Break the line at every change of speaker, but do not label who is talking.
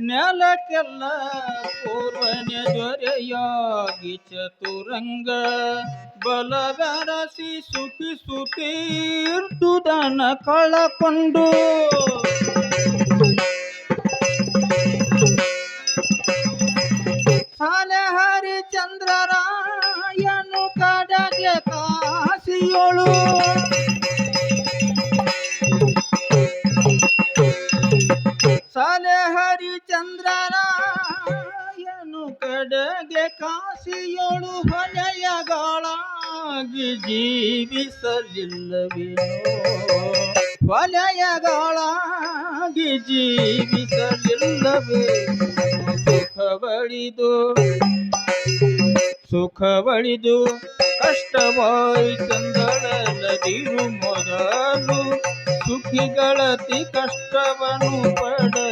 ನೆಲಕ್ಕೆಲ್ಲ ಪೂರ್ವನ ದೊರೆಯಾಗಿ ಚತುರಂಗ ಬಲವೆರಸಿ ಸುಖಿಸುತ್ತೀರ್ದುದನ ಕಳಕೊಂಡು. ಸಾಲೆ ಹರಿಚಂದ್ರರಾಯನು ಕಡೆಗೆ ಕಾಸಿಯೋಳು. ಸಾಲೆ ಹರಿಚಂದ್ರರಾಯನು ಕಡೆಗೆ ಕಾಸಿಯೋಳು ಹೊಲೆಯಗಳಾಗಿ ಜೀವಿಸಲಿಲ್ಲವೇನೋ ಹೊಲೆಯಗಳಾಗಿ ಜೀವಿಸಲಿಲ್ಲವೇ? ಸುಖವಳಿದು ಸುಖವಳಿದು ಕಷ್ಟವಾಯಿತಂದಳಲ್ಲದಿರು ಮೊದಲು. ಸುಖಿಗಳತಿ ಕಷ್ಟವನ್ನು ಪಡಲಿಲ್ಲವೇ